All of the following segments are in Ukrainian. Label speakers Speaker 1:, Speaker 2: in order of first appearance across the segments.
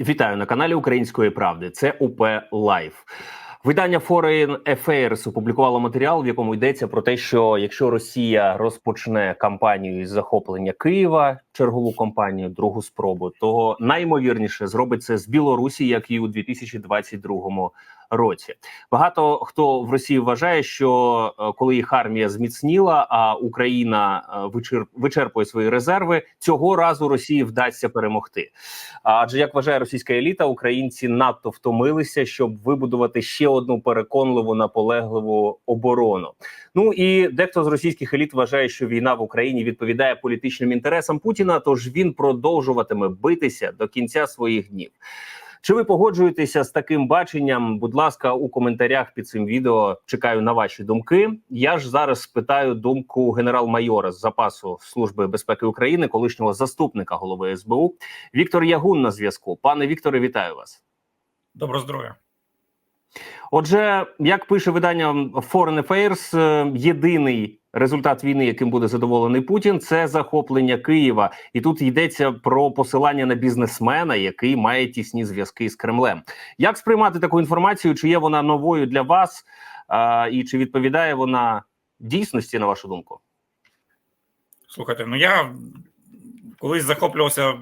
Speaker 1: Вітаю на каналі Української правди. Це УП Лайф. Видання Foreign Affairs опублікувало матеріал, в якому йдеться про те, що якщо Росія розпочне кампанію із захоплення Києва, чергову кампанію, другу спробу, то наймовірніше зробить це з Білорусі, як і у 2022 році. Багато хто в Росії вважає, що е, коли їх армія зміцніла, а Україна е, вичерпує свої резерви, цього разу Росії вдасться перемогти. Адже як вважає російська еліта, українці надто втомилися, щоб вибудувати ще одну переконливу наполегливу оборону. Ну і дехто з російських еліт вважає, що війна в Україні відповідає політичним інтересам Путіна, тож він продовжуватиме битися до кінця своїх днів. Чи ви погоджуєтеся з таким баченням? Будь ласка, у коментарях під цим відео чекаю на ваші думки. Я ж зараз спитаю думку генерал-майора з запасу служби безпеки України, колишнього заступника голови СБУ Віктор Ягун на зв'язку. Пане Вікторе, вітаю вас.
Speaker 2: Доброго здоров'я.
Speaker 1: Отже, як пише видання Foreign Affairs, е, єдиний результат війни, яким буде задоволений Путін, це захоплення Києва, і тут йдеться про посилання на бізнесмена, який має тісні зв'язки з Кремлем. Як сприймати таку інформацію? Чи є вона новою для вас, а, і чи відповідає вона дійсності, на вашу думку?
Speaker 2: Слухайте, ну я колись захоплювався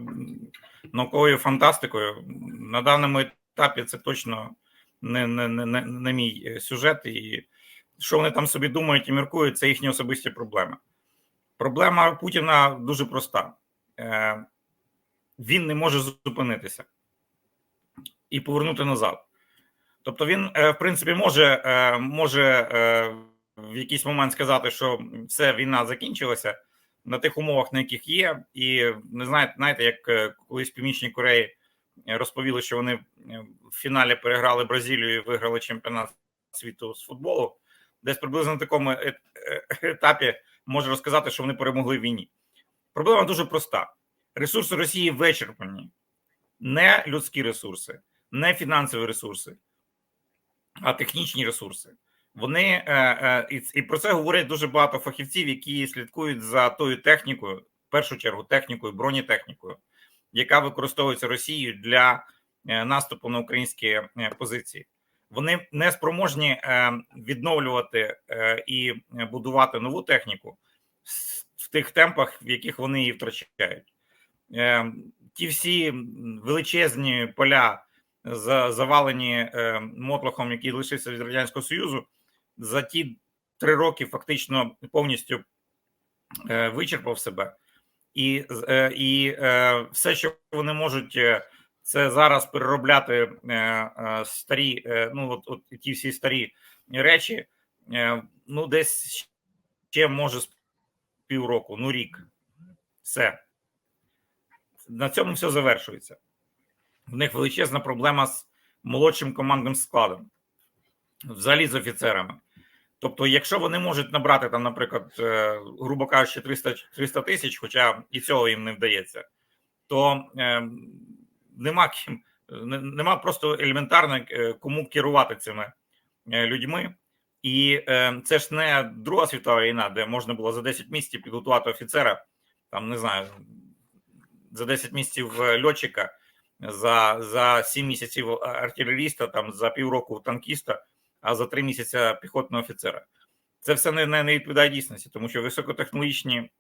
Speaker 2: науковою фантастикою. На даному етапі це точно не, не, не, не, мій сюжет, і що вони там собі думають і міркують, це їхні особисті проблеми. Проблема Путіна дуже проста: Е, він не може зупинитися і повернути назад. Тобто, він, е, в принципі, може, е, може в якийсь момент сказати, що все, війна закінчилася на тих умовах, на яких є, і не знаєте, знаєте, як колись Північній Кореї розповіли, що вони в фіналі переграли Бразилію і виграли чемпіонат світу з футболу. Десь приблизно на такому е- е- етапі може розказати, що вони перемогли в війні. Проблема дуже проста: ресурси Росії вичерпані, не людські ресурси, не фінансові ресурси, а технічні ресурси. Вони е, і, про це говорять дуже багато фахівців, які слідкують за тою технікою, в першу чергу технікою, бронетехнікою, яка використовується Росією для наступу на українські позиції. Вони не спроможні е, відновлювати е, і будувати нову техніку в тих темпах, в яких вони її втрачають. Е, ті всі величезні поля, завалені мотлохом, який лишився від радянського союзу, за ті три роки фактично повністю вичерпав себе, і, і все, що вони можуть, це зараз переробляти е, е, старі, е, ну от, от ті всі старі речі. Ну, десь ще може з півроку, ну рік. Все. На цьому все завершується. В них величезна проблема з молодшим командним складом, взагалі з офіцерами. Тобто, якщо вони можуть набрати там, наприклад, грубо кажучи, 300 300 тисяч, хоча і цього їм не вдається, то е, нема ким, нема просто елементарно е, кому керувати цими е, людьми. І е, це ж не Друга світова війна, де можна було за 10 місяців підготувати офіцера, там не знаю, за 10 місяців е, льотчика, за, за 7 місяців артилеріста, там за півроку танкіста, а за 3 місяці піхотного офіцера. Це все не, не, не відповідає дійсності, тому що високотехнологічні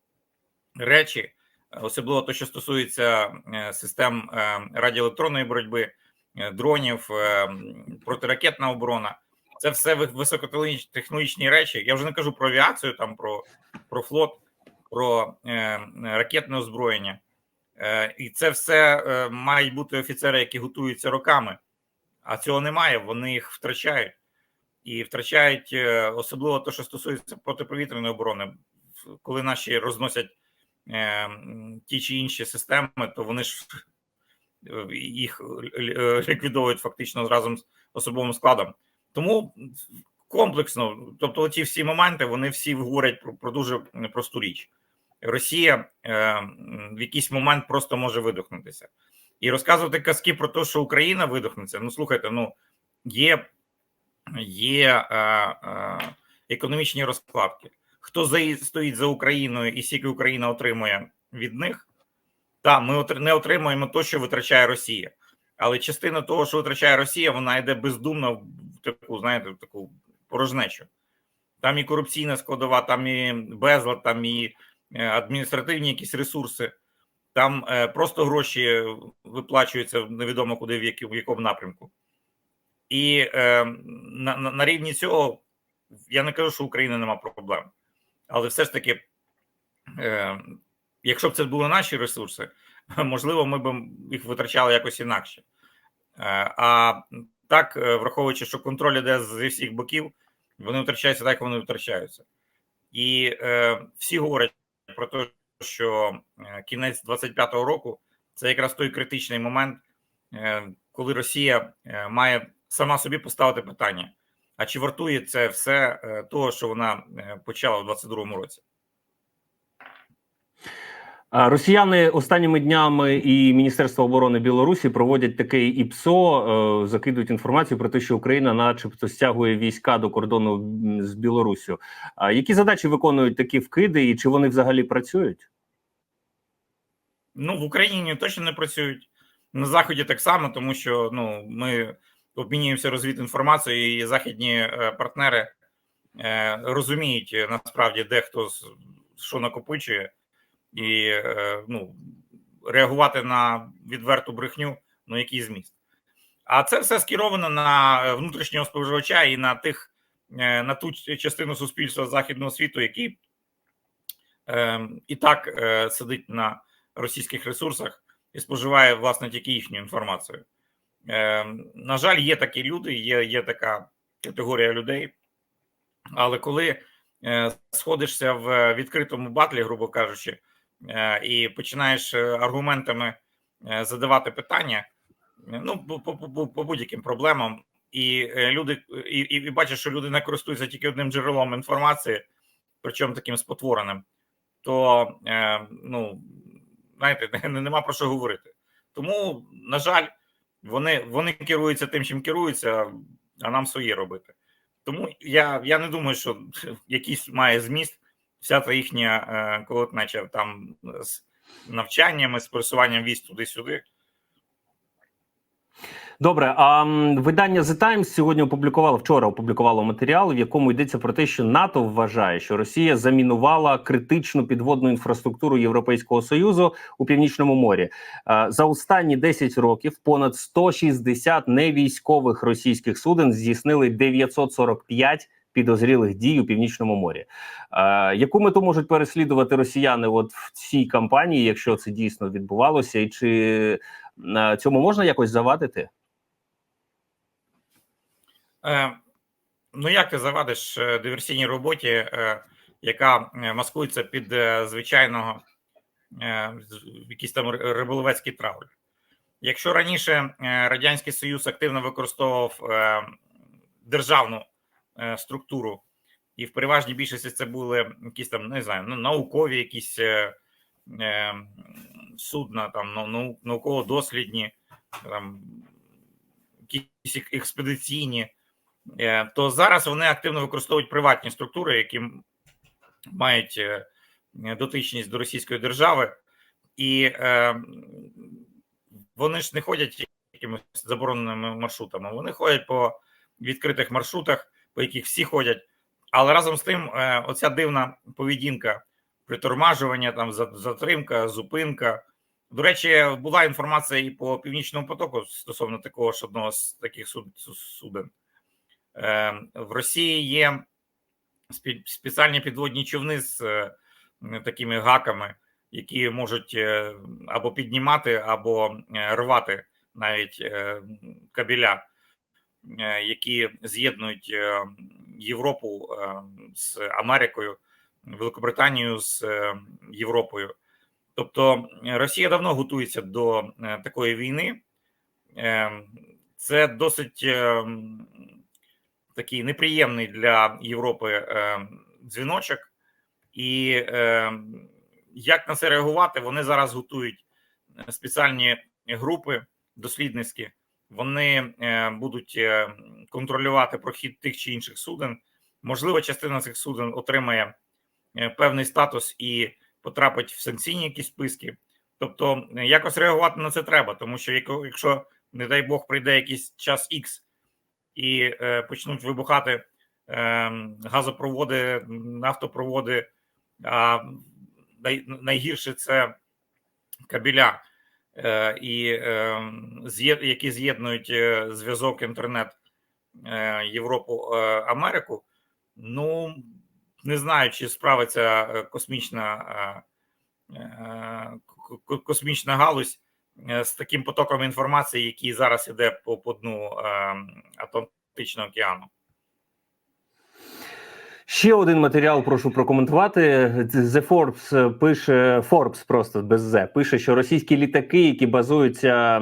Speaker 2: речі, особливо те, що стосується е, систем е, радіоелектронної боротьби, е, дронів, протиракетна оборона. Це все ви- високотехнологічні речі. Я вже не кажу про авіацію, там про, про флот, про е, ракетне озброєння. Е, і це все е, мають бути офіцери, які готуються роками, а цього немає. Вони їх втрачають і втрачають е, особливо те, що стосується протиповітряної оборони. Коли наші розносять ті чи інші системи, то вони ж е, їх е, ліквідовують фактично разом з особовим складом. Тому комплексно, тобто, ті всі моменти, вони всі говорять про, про дуже просту річ. Росія е, в якийсь момент просто може видохнутися. І розказувати казки про те, що Україна видохнеться. Ну слухайте, ну є, є е, е, економічні розкладки. Хто стоїть за Україною і скільки Україна отримує від них? Так, ми не отримуємо те, що витрачає Росія. але частина того, що витрачає Росія, вона йде бездумно в таку, знаєте, в таку порожнечу. Там і корупційна складова, там і безлад, там і е, адміністративні якісь ресурси, там е, просто гроші виплачуються невідомо куди, в якому напрямку. І е, на, на, на рівні цього я не кажу, що в України нема проблем, але все ж таки, е, якщо б це були наші ресурси, можливо, ми б їх витрачали якось інакше. Е, а так, е, враховуючи, що контроль іде зі всіх боків, вони втрачаються так, як вони втрачаються. І е, всі говорять про те, що е, кінець 25-го року це якраз той критичний момент, е, коли Росія має сама собі поставити питання: а чи вартує це все е, того, що вона е, почала в 22-му році?
Speaker 1: Росіяни останніми днями і Міністерство оборони Білорусі проводять таке ІПСО, е, закидують інформацію про те, що Україна, начебто, стягує війська до кордону з Білоруссю. А які задачі виконують такі вкиди, і чи вони взагалі працюють?
Speaker 2: Ну в Україні точно не працюють на заході так само, тому що ну ми обмінюємося розвідінформацією, і західні е, партнери е, розуміють е, насправді, де хто що накопичує, і ну реагувати на відверту брехню, ну який зміст. А це все скеровано на внутрішнього споживача і на тих на ту частину суспільства західного світу, який і так сидить на російських ресурсах і споживає власне тільки їхню інформацію. Е, на жаль, є такі люди, є, є така категорія людей. Але коли е, сходишся в відкритому батлі, грубо кажучи, е, і починаєш аргументами задавати питання, ну по, по, по, будь-яким проблемам, і люди і, і, бачиш, що люди не користуються тільки одним джерелом інформації, причому таким спотвореним, то ну знаєте, нема про що говорити. Тому, на жаль, вони вони керуються тим, чим керуються, а нам своє робити. Тому я я не думаю, що якийсь має зміст вся та їхня е, колотнеча там з навчаннями, з пересуванням військ туди-сюди.
Speaker 1: Добре, а видання The Times сьогодні опублікувало вчора. Опублікувало матеріал, в якому йдеться про те, що НАТО вважає, що Росія замінувала критичну підводну інфраструктуру Європейського союзу у північному морі. Е, За останні 10 років понад 160 невійськових російських суден здійснили 945 підозрілих дій у північному морі. Е, Яку мету можуть переслідувати росіяни от в цій кампанії, якщо це дійсно відбувалося, і чи е, цьому можна якось завадити?
Speaker 2: Е, ну як ти завадиш е, диверсійній роботі, е, яка маскується під звичайного якийсь там риболовецький травль? Якщо раніше Радянський Союз активно використовував державну структуру, і в переважній більшості це були якісь там, не знаю, ну, наукові якісь судна, там нау- нау- науково-дослідні, там якісь експедиційні, то зараз вони активно використовують приватні структури, які мають е, дотичність до російської держави, і е, вони ж не ходять якимись забороненими маршрутами. Вони ходять по відкритих маршрутах, по яких всі ходять. Але разом з тим, е, оця дивна поведінка, притормажування, там затримка, зупинка. До речі, була інформація і по північному потоку стосовно такого ж одного з таких суд, су- суден. Е, в Росії є спеціальні підводні човни з е, такими гаками, які можуть е, або піднімати, або рвати навіть кабеля, які з'єднують Європу з Америкою, Великобританію з Європою. Тобто Росія давно готується до такої війни. Це досить такий неприємний для Європи е, дзвіночок. І е, як на це реагувати? Вони зараз готують е, спеціальні групи дослідницькі. Вони е, будуть е, контролювати прохід тих чи інших суден. Можливо, частина цих суден отримає певний статус і потрапить в санкційні якісь списки. Тобто, якось реагувати на це треба, тому що якщо не дай Бог, прийде якийсь час X і е, почнуть вибухати е, газопроводи, нафтопроводи, а найгірше це кабеля, е, і які з'єднують зв'язок інтернет Європу Америку. Ну не знаю, чи справиться космічна космічна галузь з таким потоком інформації, який зараз іде по, по дну е, Атлантичного океану.
Speaker 1: Ще один матеріал прошу прокоментувати. The Forbes пише Forbes просто без Z, пише, що російські літаки, які базуються е,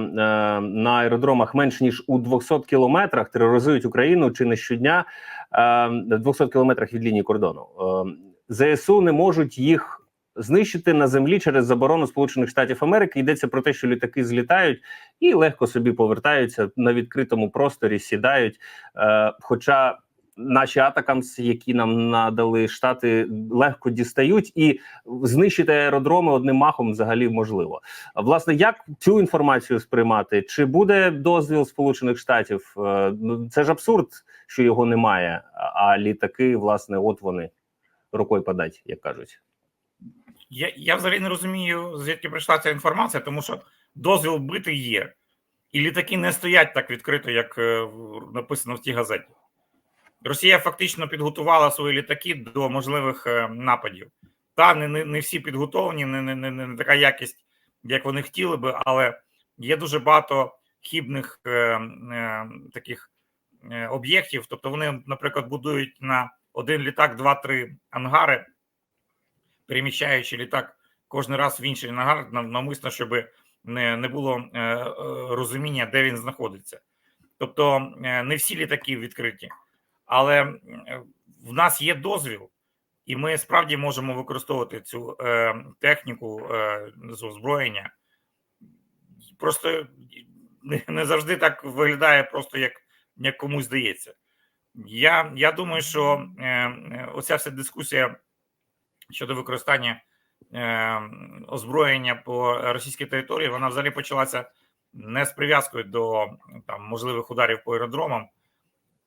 Speaker 1: на аеродромах менш ніж у 200 кілометрах, тероризують Україну чи не щодня е, 200 кілометрах від лінії кордону. Е, ЗСУ не можуть їх. Знищити на землі через заборону Сполучених Штатів Америки йдеться про те, що літаки злітають і легко собі повертаються на відкритому просторі, сідають. Е, хоча наші атакамс, які нам надали штати, легко дістають і знищити аеродроми одним махом взагалі можливо. Власне, як цю інформацію сприймати? Чи буде дозвіл Сполучених Штатів? Е, Ну це ж абсурд, що його немає. А літаки, власне, от вони рукою подать, як кажуть.
Speaker 2: Я, я взагалі не розумію, звідки прийшла ця інформація, тому що дозвіл бити є, і літаки не стоять так відкрито, як е, написано в тій газеті. Росія фактично підготувала свої літаки до можливих е, нападів. Та не, не, не всі підготовлені, не, не, не, не така якість, як вони хотіли би, але є дуже багато хібних е, е, таких е, об'єктів. Тобто вони, наприклад, будують на один літак, два-три ангари, переміщаючи літак кожен раз в інший нав- навмисно, щоб не, не було е, е, розуміння, де він знаходиться. Тобто е, не всі літаки відкриті, але в нас є дозвіл, і ми справді можемо використовувати цю техніку з озброєння. Просто не, завжди так виглядає, просто як, як комусь здається. Я, я думаю, що оця вся дискусія щодо використання е, озброєння по російській території, вона взагалі почалася не з прив'язкою до там можливих ударів по аеродромам,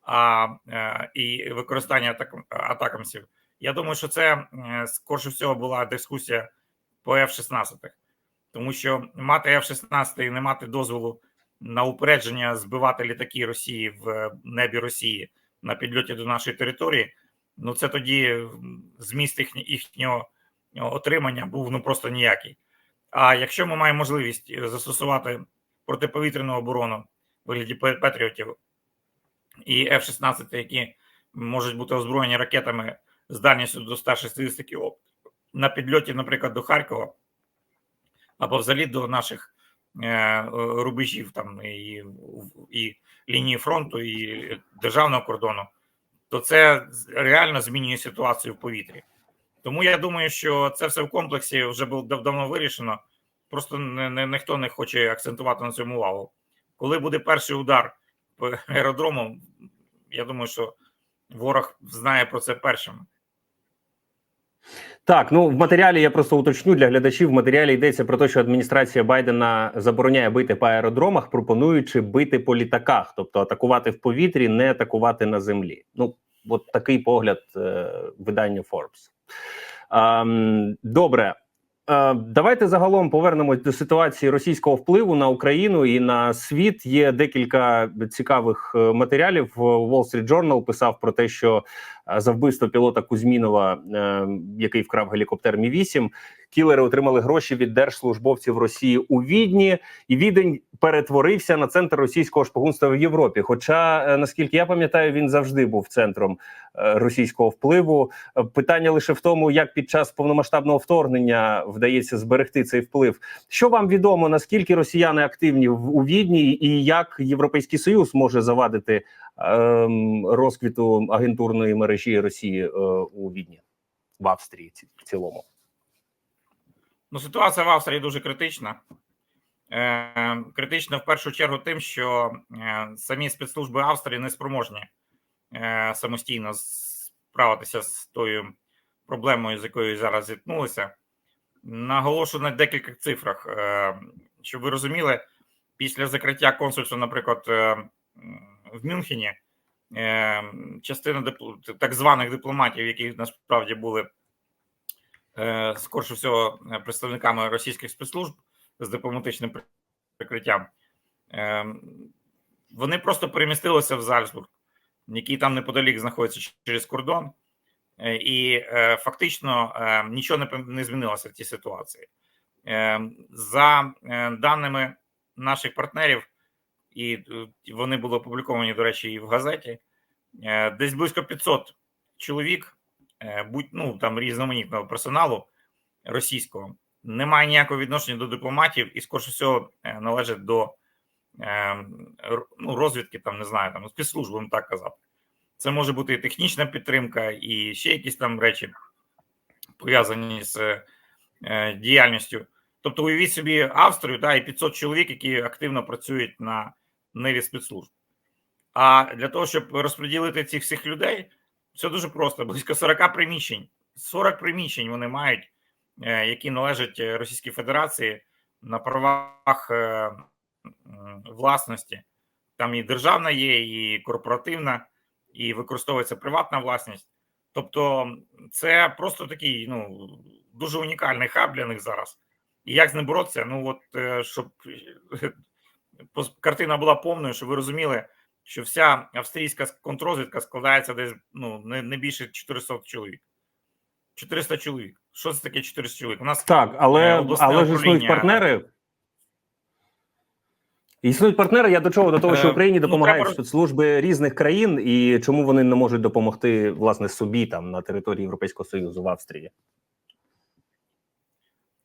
Speaker 2: а е, і використання атак, атакамсів. Я думаю, що це е, скорше всього була дискусія по F-16, тому що мати F-16 і не мати дозволу на упередження збивати літаки Росії в небі Росії на підльоті до нашої території. Ну це тоді зміст їхні- їхнього отримання був ну просто ніякий. А якщо ми маємо можливість е, застосувати протиповітряну оборону в вигляді пе- патріотів і F-16, які можуть бути озброєні ракетами з дальністю до 160 км на підльоті, наприклад, до Харкова, або взагалі до наших е, рубежів там і, і лінії фронту, і державного кордону, то це реально змінює ситуацію в повітрі. Тому я думаю, що це все в комплексі вже було давно вирішено. Просто не, не, ніхто не хоче акцентувати на цьому увагу. Коли буде перший удар по аеродрому, я думаю, що ворог знає про це першим.
Speaker 1: Так, ну в матеріалі я просто уточню для глядачів. В матеріалі йдеться про те, що адміністрація Байдена забороняє бити по аеродромах, пропонуючи бити по літаках, тобто атакувати в повітрі, не атакувати на землі. Ну, от такий погляд е, видання Forbes. Ем, добре. Е, Давайте загалом повернемось до ситуації російського впливу на Україну і на світ. Є декілька цікавих е, матеріалів. Wall Street Journal писав про те, що е, за вбивство пілота Кузьмінова, який вкрав гелікоптер Мі 8 кілери отримали гроші від держслужбовців Росії у Відні, і Відень перетворився на центр російського шпигунства в Європі. Хоча, е, наскільки я пам'ятаю, він завжди був центром е, російського впливу. Е, Питання лише в тому, як під час повномасштабного вторгнення вдається зберегти цей вплив. Що вам відомо, наскільки росіяни активні у Відні, і як Європейський Союз може завадити ем, розквіту агентурної мережі Росії у Відні в Австрії в цілому?
Speaker 2: Ну, ситуація в Австрії дуже критична. Е, критична в першу чергу тим, що е, самі спецслужби Австрії не спроможні е, самостійно справитися з тою проблемою, з якою зараз зіткнулися. Наголошу на декількох цифрах, е, щоб ви розуміли, після закриття консульства, наприклад, е, в Мюнхені, е, частина так званих дипломатів, які насправді були скорше всього е, представниками російських спецслужб з дипломатичним прикриттям, е, вони просто перемістилися в Зальцбург, який там неподалік знаходиться через кордон, Е, і е, фактично е, нічого не, змінилося в цій ситуації. Е, За е, даними наших партнерів, і е, вони були опубліковані, до речі, і в газеті. е, Десь близько 500 чоловік, е, будь ну там різноманітного персоналу російського, не має ніякого відношення до дипломатів і, скорше всього, е, належить до е, ну, розвідки, там не знаю, там спецслужб, будемо так казати. Це може бути і технічна підтримка, і ще якісь там речі пов'язані з е, діяльністю. Тобто, уявіть собі Австрію та і 500 чоловік, які активно працюють на ниві спецслужб. А для того, щоб розподілити цих всіх людей, все дуже просто: близько 40 приміщень. 40 приміщень вони мають, е, які належать е, Російській Федерації на правах е, власності. Там і державна є, і корпоративна, і використовується приватна власність. Тобто, це просто такий ну дуже унікальний хаб для них зараз. І як з ним боротися? Ну от щоб картина була повною, щоб ви розуміли, що вся австрійська контррозвідка складається десь ну не, не більше 400 чоловік. 400 чоловік. Що це таке 400 чоловік? У нас
Speaker 1: Так,
Speaker 2: Е,
Speaker 1: але, але ж існують партнери. Існують партнери. Я до чого? До того, що
Speaker 2: Е,
Speaker 1: Україні
Speaker 2: ну,
Speaker 1: допомагають
Speaker 2: треба роз-
Speaker 1: спецслужби різних країн, і чому вони не можуть допомогти власне собі там на території Європейського Союзу в Австрії?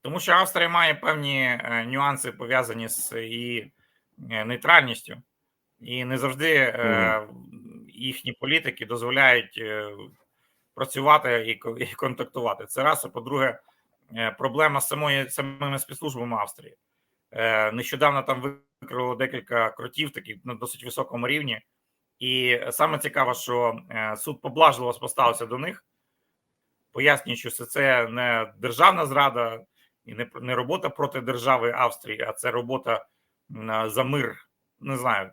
Speaker 2: Тому що Австрія має певні е, нюанси пов'язані з її нейтральністю, і не завжди е, їхні політики дозволяють е, працювати і, і контактувати. Це раз. А по-друге, е, проблема з самої самими спецслужбами Австрії. Е, Нещодавно там викрило декілька кротів, такі на досить високому рівні. І саме цікаво, що суд поблажливо поставився до них, пояснює, що це, це не державна зрада і не, не робота проти держави Австрії, а це робота за мир. Не знаю,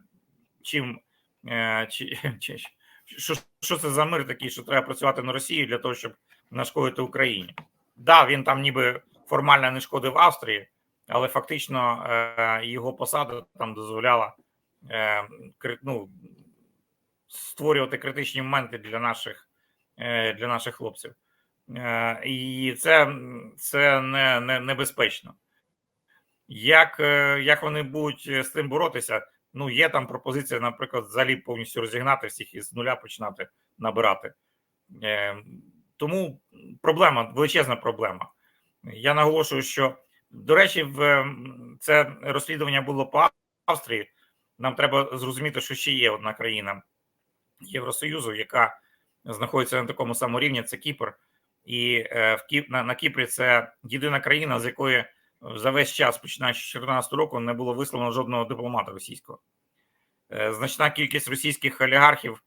Speaker 2: чим е, чи, чи, що, що це за мир такий, що треба працювати на Росію для того, щоб нашкодити Україні. Да, він там ніби формально не шкодив Австрії, але фактично е, його посада там дозволяла е, ну, створювати критичні моменти для наших, для наших хлопців. І це, це не, не, небезпечно. Як, як вони будуть з цим боротися? Ну, є там пропозиція, наприклад, взагалі повністю розігнати всіх і з нуля починати набирати. Е, Тому проблема, величезна проблема. Я наголошую, що, до речі, в це розслідування було по Австрії. Нам треба зрозуміти, що ще є одна країна Євросоюзу, яка знаходиться на такому самому рівні, це Кіпр. І е, в на, на Кіпрі це єдина країна, з якої за весь час, починаючи з 2014 року, не було висловлено жодного дипломата російського. Е, значна кількість російських олігархів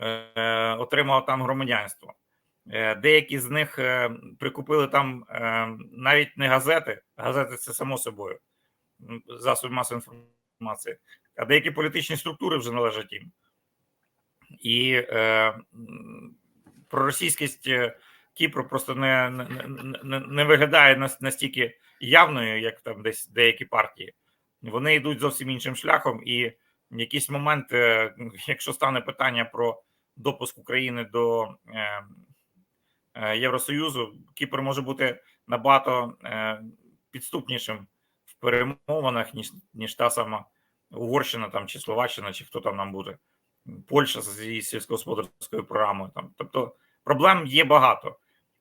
Speaker 2: е, отримала там громадянство. Е, деякі з них прикупили там навіть не газети, газети це само собою, м, засоби масової інформації, а деякі політичні структури вже належать їм. І е, проросійськість Кіпру просто не, не, не, не- виглядає нас- настільки явною, як там десь деякі партії. Вони йдуть зовсім іншим шляхом, і в якийсь момент, е, якщо стане питання про допуск України до е, е, Євросоюзу, Кіпр може бути набагато підступнішим в перемовинах, ніж, ніж та сама Угорщина там, чи Словаччина, чи хто там нам буде, Польща з сільськогосподарською програмою. Там. Тобто проблем є багато.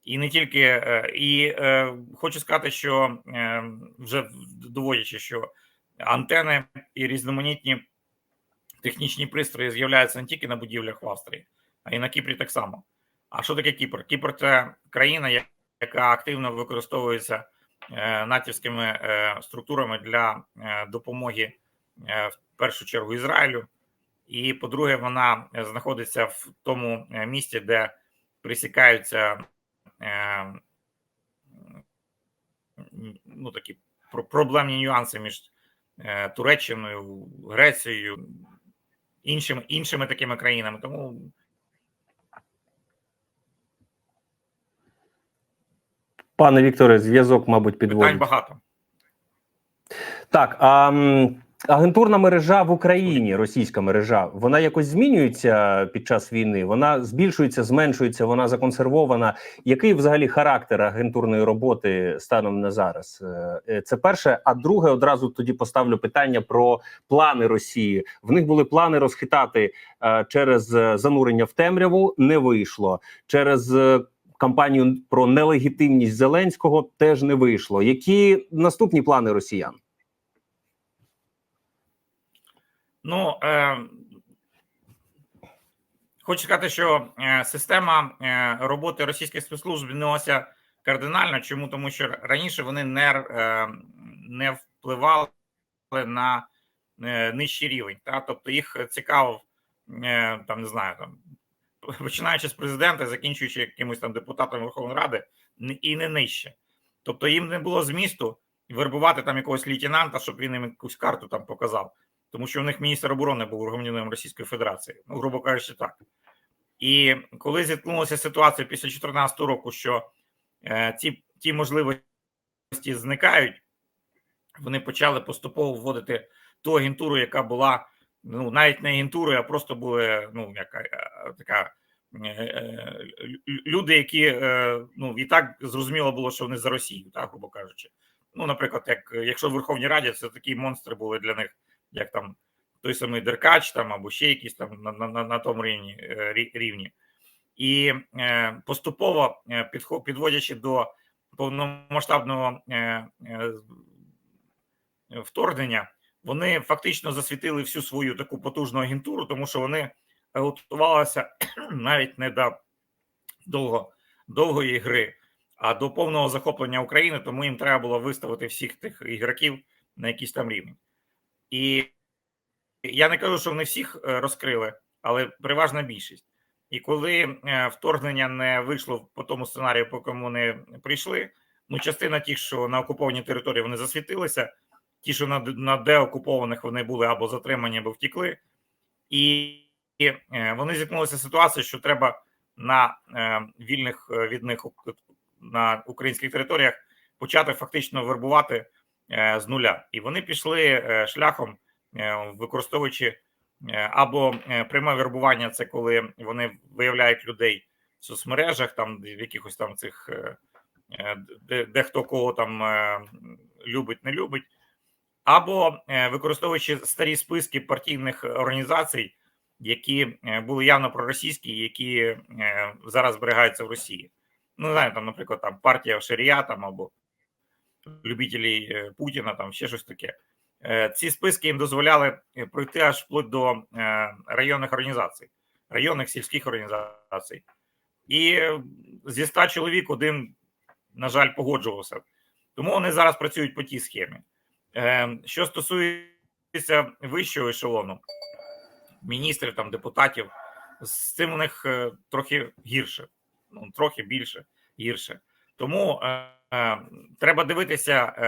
Speaker 2: І не тільки е, і е, хочу сказати, що е, вже доводячи, що антени і різноманітні технічні пристрої з'являються не тільки на будівлях в Австрії, а й на Кіпрі так само. А що таке Кіпр? Кіпр це країна, яка активно використовується натівськими структурами для допомоги в першу чергу Ізраїлю. І по-друге, вона знаходиться в тому місті, де присікаються ну, такі проблемні нюанси між е, Туреччиною, Грецією, іншими, іншими такими країнами. Тому
Speaker 1: Пане Вікторе, зв'язок, мабуть,
Speaker 2: питань багато.
Speaker 1: Так, а агентурна мережа в Україні, російська мережа, вона якось змінюється під час війни? Вона збільшується, зменшується, вона законсервована. Який взагалі характер агентурної роботи станом на зараз? Е, е, Це перше. А друге, одразу тоді поставлю питання про плани Росії. В них були плани розхитати е, через занурення в темряву. Не вийшло через. Кампанію про нелегітимність Зеленського теж не вийшло. Які наступні плани росіян?
Speaker 2: Ну е, хочу сказати, що е, система е, роботи російських спецслужб змінилася кардинально. Чому тому, що раніше вони не, е, не впливали на нижчий рівень, та тобто їх цікавив там, не знаю, там починаючи з президента, закінчуючи якимось там депутатом Верховної Ради, і не нижче. Тобто їм не було змісту вербувати там якогось лейтенанта, щоб він їм якусь карту там показав тому що у них міністр оборони був громадянином Російської Федерації, ну грубо кажучи, так. І коли зіткнулася ситуація після 2014 року, що е, ці ті можливості зникають, вони почали поступово вводити ту агентуру, яка була ну навіть не агентурою, а просто були ну яка е, така. е, е, Люди, які е, ну і так зрозуміло було, що вони за Росію, так грубо кажучи. Ну, наприклад, як якщо в Верховній Раді це такі монстри були для них як там той самий Деркач, там або ще якісь там на на, на, тому рівні е, рівні. І е, поступово е, підводячи до повномасштабного вторгнення, вони фактично засвітили всю свою таку потужну агентуру, тому що вони готувалися навіть не до довго, довгої гри, а до повного захоплення України, тому їм треба було виставити всіх тих ігроків на якийсь там рівень. І я не кажу, що вони всіх е, розкрили, але переважна більшість. І коли е, вторгнення не вийшло по тому сценарію, по якому вони прийшли, ну частина тих, що на окупованій території вони засвітилися, ті, що на, на деокупованих вони були або затримані, або втікли, і, е, вони зіткнулися з ситуацією, що треба на вільних від них на українських територіях почати фактично вербувати з нуля. І вони пішли е, шляхом, е, використовуючи е, або е, пряме вербування, це коли вони виявляють людей в соцмережах, там в якихось там цих е, е, де, де хто кого там е, любить, не любить, або е, використовуючи старі списки партійних організацій, які е, були явно проросійські, які е, зараз зберігаються в Росії. Ну, не знаю, там, наприклад, там партія Шарія там або любителі е, Путіна, там ще щось таке. Е, Ці списки їм дозволяли е, пройти аж вплоть до районних організацій, районних сільських організацій. І зі ста чоловік один, на жаль, погоджувався. Тому вони зараз працюють по тій схемі. Що стосується вищого ешелону, міністрів, там, депутатів, з цим у них трохи гірше, ну, трохи більше гірше. Тому треба дивитися, е,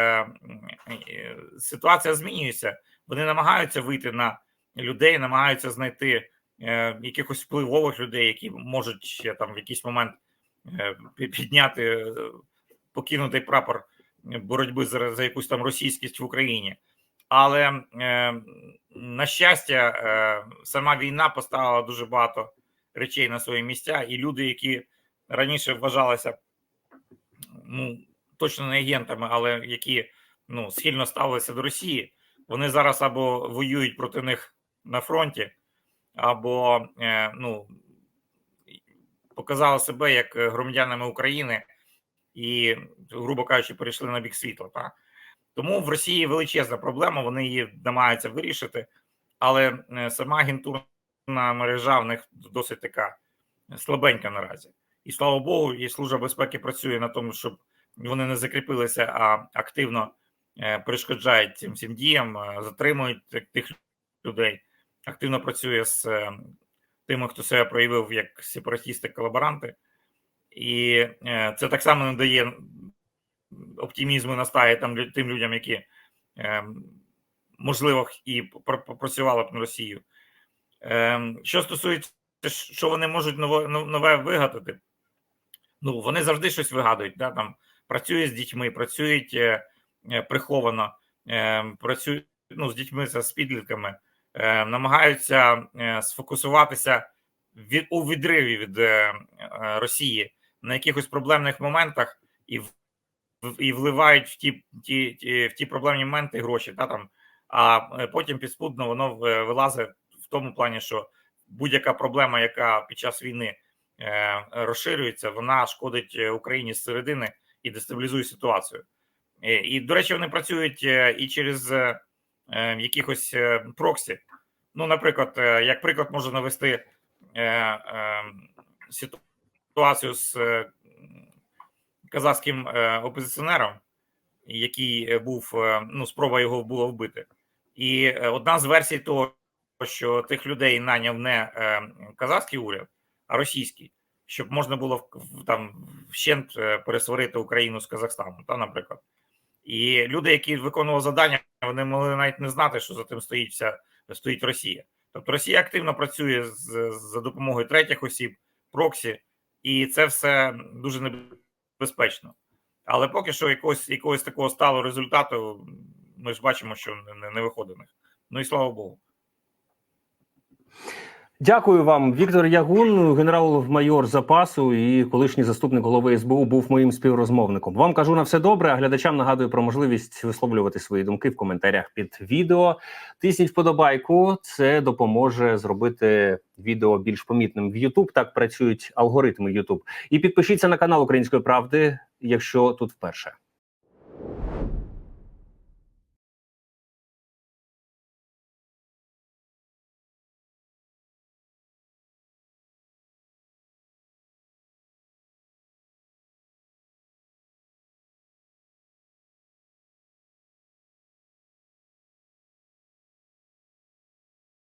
Speaker 2: е, ситуація змінюється. Вони намагаються вийти на людей, намагаються знайти е, якихось впливових людей, які можуть ще там в якийсь момент е, підняти е, покинутий прапор боротьби за, за якусь там російськість в Україні. Але е, на щастя, е, сама війна поставила дуже багато речей на свої місця, і люди, які раніше вважалися ну точно не агентами, але які ну схильно ставилися до Росії, вони зараз або воюють проти них на фронті, або е, ну показали себе як громадянами України і, грубо кажучи, перейшли на бік світла. Та? Тому в Росії величезна проблема, вони її намагаються вирішити, але е, сама агентурна мережа в них досить така слабенька наразі. І слава Богу, і служба безпеки працює на тому, щоб вони не закріпилися, а активно е, перешкоджають цим всім діям, е, затримують тих- людей, активно працює з е, тими, хто себе проявив як сепаратісти, колаборанти, і це так само не дає оптимізму настає там тим людям, які е, можливо, і пр- попрацювала б на Росію. Ем, Що стосується, що вони можуть нове, ну, нове вигадати, ну вони завжди щось вигадують. Да? Там працюють з дітьми, працюють е, е, приховано, е, працюють ну, з дітьми з підлітками, намагаються сфокусуватися у відриві від Росії на якихось проблемних моментах і і вливають в ті, ті, ті в ті проблемні моменти гроші, та там, а потім підспудно воно вилазить в тому плані, що будь-яка проблема, яка під час війни е, розширюється, вона шкодить Україні зсередини і дестабілізує ситуацію. І, і до речі, вони працюють е, і через е, е, якихось е, проксі. Ну, наприклад, е, як приклад можу навести е, е, ситуацію з е, казахським е, опозиціонером, який е, був е, ну, спроба його було вбити. І е, одна з версій того, що тих людей наняв не е, казахський уряд, а російський, щоб можна було там вщент е, пересварити Україну з Казахстаном, та, наприклад. І люди, які виконували завдання, вони могли навіть не знати, що за тим стоїть вся стоїть Росія. Тобто Росія активно працює з, за допомогою третіх осіб, проксі, і це все дуже небезпечно. Але поки що якогось, якогось такого сталого результату ми ж бачимо, що не, не виходить. Ну і слава Богу.
Speaker 1: Дякую вам, Віктор Ягун, генерал-майор запасу і колишній заступник голови СБУ, був моїм співрозмовником. Вам кажу на все добре. А глядачам нагадую про можливість висловлювати свої думки в коментарях під відео. Тисніть вподобайку. Це допоможе зробити відео більш помітним в YouTube. Так працюють алгоритми YouTube. І підпишіться на канал Української правди, якщо тут вперше.